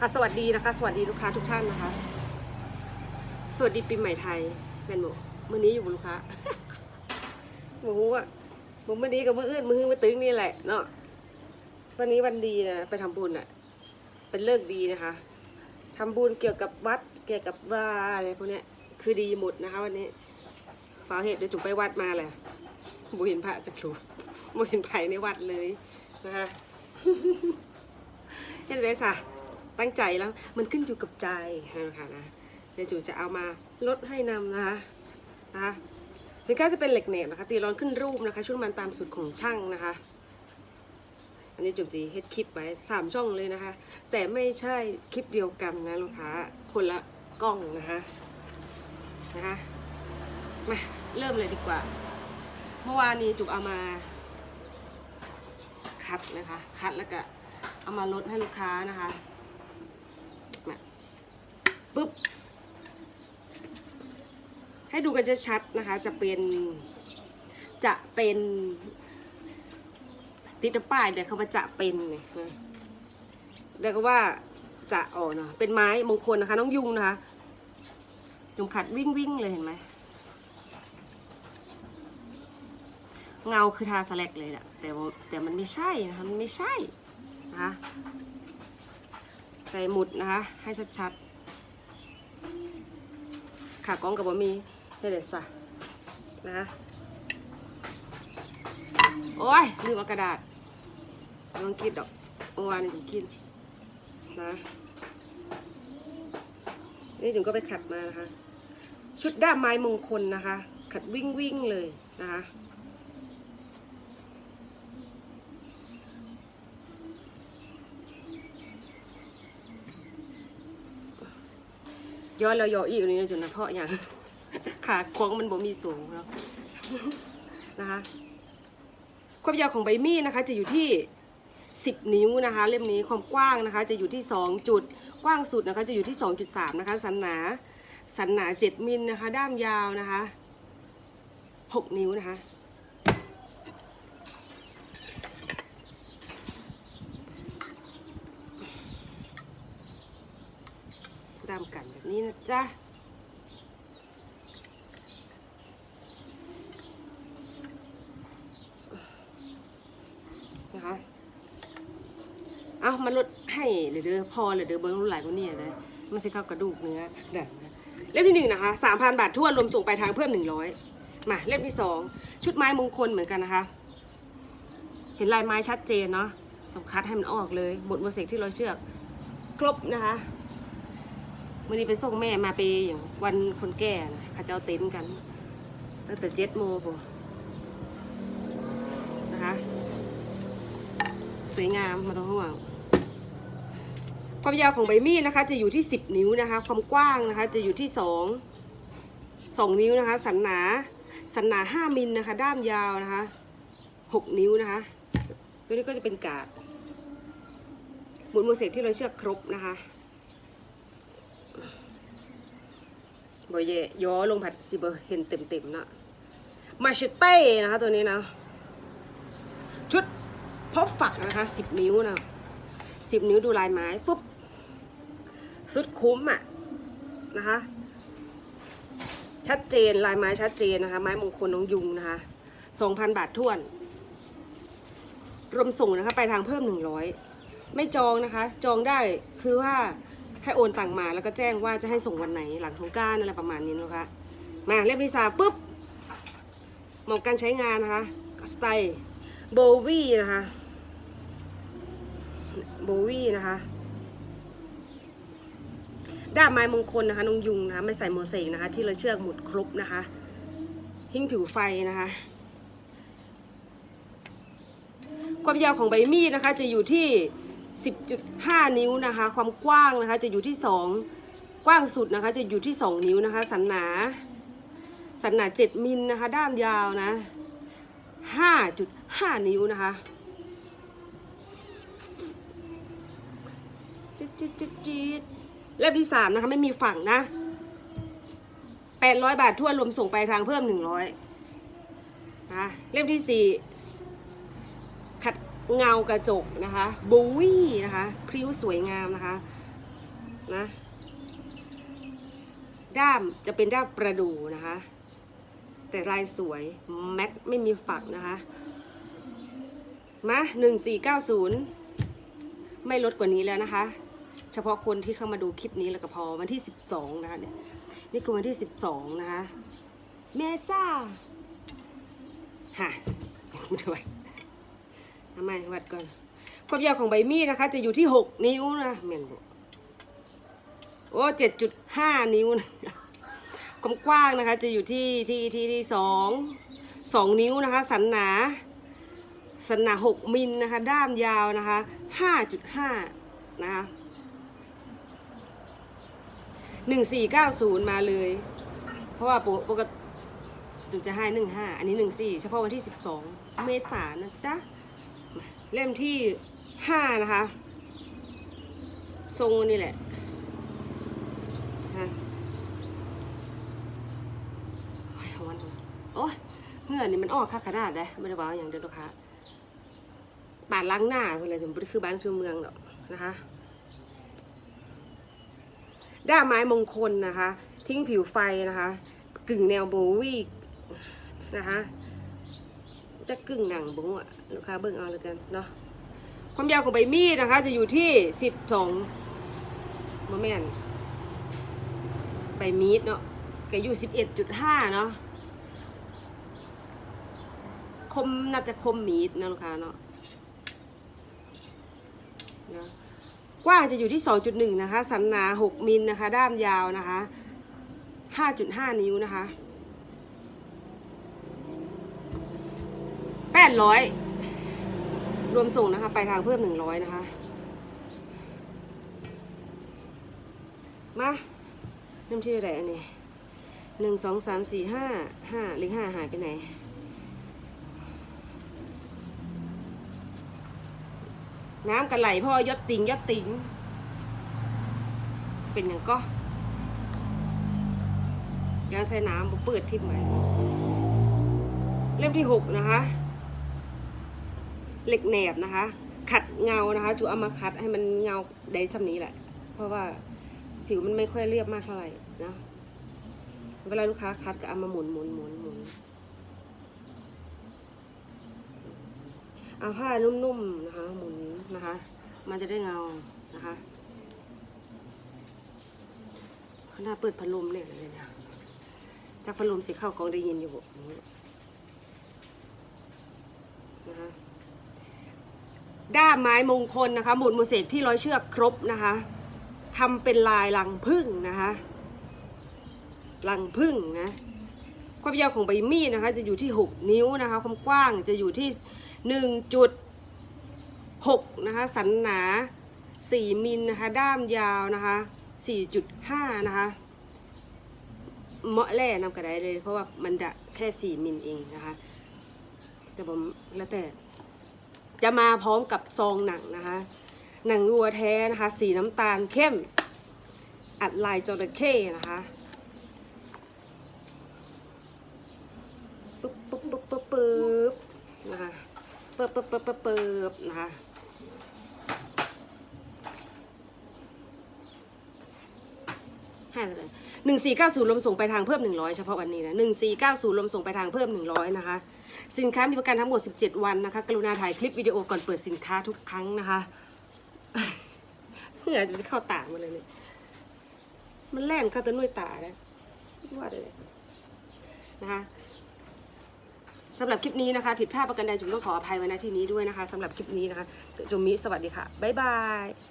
ค่ะสวัสดีนะคะ สวัสดีลูกค้าทุกท่านนะคะ สวัสดีปีใหม่ไทยแมนหมูมื้อนี้อยู่กับลูกค้าหมูอะหมูมื้อนี้กับมื้ออื่นมื้อมื้อตึงนี่แหละเนาะวันนี้วันดีนะ ไปทำบุญอะ เป็นเลิกดีนะคะทำบุญเกี่ยวกับวัด เกี่ยวกับว่าอะไรพวกเนี้ย คือดีหมดนะคะ วันนี้ฟ้าเหตุเดี๋ยวจุ๋มไปวัดมาแหละบูเห็นพระจะครูบูเห็นไผ่ในวัดเลยนะคะเห็นไรสะ ตั้งใจแล้วมันขึ้นอยู่กับใจนะคะนะเดี๋ยวจูจะเอามาลดให้นำนะคะนะคะสินค้าจะเป็นเหล็กแหนบนะคะตีร้อนขึ้นรูปนะคะชุดมันตามสูตรของช่างนะคะ อันนี้จุ๋มจีเฮ็ดคลิปไว้สามช่องเลยนะคะ แต่ไม่ใช่คลิปเดียวกันนะลูกค้าคนละกล้องนะคะนะคะมาเริ่มเลยดีกว่า เมื่อวานนี้จุ๋มเอามา คัดนะคะ คัดแล้วก็เอามาลดให้ลูกค้านะคะ ปุ๊บ ให้ดูกันจะชัดนะคะ จะเป็น จะเป็น ติดป้ายเลยเขาว่าจะเป็นเนี่ยนะแล้วก็ว่าจะออกเนาะเป็นไม้มงคลนะคะ น้องยุงนะคะจุ่มขัดวิ่งวิ่งๆเลยเห็นไหมเงาคือทาสแลกเลยแหละแต่แต่มันไม่ใช่นะคะมันไม่ใช่นะคะใส่หมุดนะคะ ให้ชัดๆ ขากล้องกับบะมีให้เด็ดสะนะคะโอ้ยลืมเอากระดาษลองคิดดอกเมื่อวานอยู่กินนะนี่จุ๋มก็ไปขัดมานะคะ ชุดด้ามไม้มงคลนะคะ ขัดวิ่งวิ่งๆเลยนะคะ ย้อนแล้วย้ออีกนี่นะจุนนะเพาะอย่างขาค้งมันบ่มีสูงแล้วนะคะความยาวของใบมีดนะคะจะอยู่ที่ 10 นิ้วนะคะ เล่มนี้ความกว้างนะคะ จะอยู่ที่ 2 จุดกว้างสุดนะคะ จะอยู่ที่ 2.3 นะคะ สันหนาสันหนา 7 มิลนะคะ ด้ามยาวนะคะ 6 นิ้วนะคะ ด้ามกันแบบนี้นะจ๊ะนะคะเอามาลดให้เหลยเด้อพอเหลยเด้อเบิ้งรุ่นหลายกว่านี้เลยมันสิเข้ากระดูกเนื้อเด้อนะเล่มที่หนึ่งนะคะสามพันบาททั่วรวมส่งไปลายทางเพิ่มหนึ่งร้อยมาเล่มที่สองชุดไม้มงคลเหมือนกันนะคะ เห็นลายไม้ชัดเจนเนาะต้องคัดให้มันออกเลยบทโมเสกที่เราเชือก ครบนะคะ วันนี้ไปส่งแม่มาไปอย่างวันคนแก่นะเขาเจะเอาเต็นท์กันตั้งแต่เจ็ดโมงปุ๊นะคะ สวยงามมาต้องห่วง ความยาวของใบมีดนะคะ จะอยู่ที่10นิ้วนะคะ ความกว้างนะคะ จะอยู่ที่2 2นิ้วนะคะ สันหนาสันหนา5มิลนะคะ ด้ามยาวนะคะ6นิ้วนะคะ ตัวนี้ก็จะเป็นกาดหมุนโมเสกที่เราเชือกครบนะคะ บอยเยย้อลงผัดสิเบอร์เห็นเต็มๆนะมาชิเต้นะคะตัวนี้นะ ชุดพบฝักนะคะสิบนิ้วนะสิบนิ้วดูลายไม้ปุ๊บสุดคุ้มอะนะคะ ชัดเจนลายไม้ชัดเจนนะคะ ไม้มงคลน้องยุงนะคะสองพันบาทท้วน รวมส่งนะคะ ไปทางเพิ่มหนึ่งร้อยไม่จองนะคะ จองได้คือว่า ให้โอนตังมาแล้วก็แจ้งว่าจะให้ส่งวันไหนหลังสงกรารอะไรประมาณนี้นะคะมาเรียบรีซาปุ๊บเหมาะการใช้งานนะคะสไตล์โบวี่นะคะโบวี่นะคะด้ามไม้มงคลนะคะนงยุงนะคะไม่ใส่โมเสกนะคะ ที่เราเชือกหมุดครบนะคะ ทิ้งผิวไฟนะคะ ความยาวของใบมีดนะคะ จะอยู่ที่ 10.5 นิ้วนะคะ ความกว้างนะคะจะอยู่ที่ 2 กว้างสุดนะคะจะอยู่ที่ 2 นิ้วนะคะ สันหนา สันหนา 7 มิลนะคะ ด้ามยาวนะ 5.5 นิ้วนะคะจิ๊ดจิ๊ดจิ๊ดจิ๊ดเล่มที่สามนะคะ ไม่มีฝั่งนะ 800 บาททั่วรวมส่งไปทางเพิ่ม 100นะเล่มที่สี่ เงากระจกนะคะบูวี่นะคะพริ้วสวยงามนะคะนะด้ามจะเป็นด้ามประดูนะคะ แต่ลายสวยแมทไม่มีฝักนะคะมาหนึ่งสี่เก้าศูนย์ไม่ลดกว่านี้แล้วนะคะ เฉพาะคนที่เข้ามาดูคลิปนี้แล้วก็พอวันที่สิบสองนะคะเนี่ยนี่คือวันที่สิบสองนะคะ เมซ่าฮะไม่ได้วัด ทำไมวัดก่อน ความยาวของใบมีดนะคะ จะอยู่ที่หกนิ้วนะเมียนบอกโอ้เจ็ดจุดห้านิ้วนะความกว้างนะคะ จะอยู่ที่ที่ที่ที่สองสองนิ้วนะคะ สันหนา สันหนาหกมิลนะคะ ด้ามยาวนะคะห้าจุดห้านะคะหนึ่งสี่เก้าศูนย์มาเลย เพราะว่าปกปกติจุจะให้หนึ่งห้าอันนี้หนึ่งสี่เฉพาะวันที่สิบสองเมษายนนะจ๊ะ เล่มที่ห้านะคะ ทรงนี่แหละฮะโอ้ยเหงื่อนี่มันออกค่าขนาดได้ไม่ได้ว่าอย่างเดียวนะคะบานล้างหน้าเพื่อนเลยสมมติคือบ้านคือเมืองหรอกนะคะด้าไม้มงคลนะคะ ทิ้งผิวไฟนะคะ กึ่งแนวโบวี่นะคะ จะกึ่งหนังบุ้งอะลูกค้าเบิ่งเอาเลยกันเนาะความยาวของใบมีดนะคะ จะอยู่ที่สิบสองโมเมนใบมีดเนาะก็อยู่สิบเอ็ดจุดห้าเนาะคมน่าจะคมมีดนะลูกค้าเนาะนะกว้างจะอยู่ที่ 2.1 นะคะ สันหนา 6 มิลนะคะ ด้ามยาวนะคะ 5.5 นิ้วนะคะ 800รวมส่งนะคะไปทางเพิ่ม100นะคะ มาเริ่มที่อะไหนอันนี้หนึ่งสองสามสี่ห้าห้าเลขห้าหายไปไหนน้ำกันไหลพ่อยดติงยดติง เป็นอย่างก็ยางใส่น้ำเปิดทิ้งไว้เล่มที่หกนะคะ เหล็กแหนบนะคะ ขัดเงานะคะจูเอามาคัดให้มันเงาได้ทำนี้แหละ เพราะว่าผิวมันไม่ค่อยเรียบมากเท่าไหร่นะเวลาลูกค้าคัดก็เอามาหมุนหมุนหมุนหมุนเอาผ้านุ่มๆนะคะ หมุนนะคะ มันจะได้เงานะคะขนาดเปิดพัดลมเนี่ยเลยเนี่ยจากพัดลมสิเข้ากองได้ยินอยู่นะคะ ด้ามไม้มงคลนะคะหมุนมือเสกที่ร้อยเชือกครบนะคะทำเป็นลายลังพึ่งนะคะลังพึ่งนะความยาวของใบมีดนะคะจะอยู่ที่ 6 นิ้วนะคะความกว้างจะอยู่ที่ 1.6นะคะสันหนา 4มิลนะคะด้ามยาวนะคะ 4.5 นะคะเหมาะแร่นำกระไดเลยเพราะว่ามันจะแค่ 4มิลเองนะคะแต่ผมแล้วแต่ จะมาพร้อมกับซองหนังนะคะ หนังวัวแท้นะคะ สีน้ำตาลเข้ม อัดลายจระเข้นะคะปึ๊บปึ๊บปึ๊บปึ๊บปึ๊บนะคะปึ๊บปึ๊บปึ๊บปึ๊บปึ๊บนะคะห้าเลยหนึ่งสี่เก้าศูนย์รวมส่งไปทางเพิ่มหนึ่งร้อยเฉพาะวันนี้นะหนึ่งสี่เก้าศูนย์รวมส่งไปทางเพิ่มหนึ่งร้อยนะคะ สินค้ามีประกันทั้งหมด 17 วันนะคะ กรุณาถ่ายคลิปวิดีโอก่อนเปิดสินค้าทุกครั้งนะคะเหงื่อจะเข้าตาหมาเลยเนี่ยมันแล่นเข้าแตะนุ่ยตาเลยไม่ว่าอะไรนะคะสำหรับคลิปนี้นะคะ ผิดพลาดประกันใดจุ๋มต้องขออภัยไว้ณที่นี้ด้วยนะคะสำหรับคลิปนี้นะคะจุ๋มมิสวัสดีค่ะ บ๊ายบาย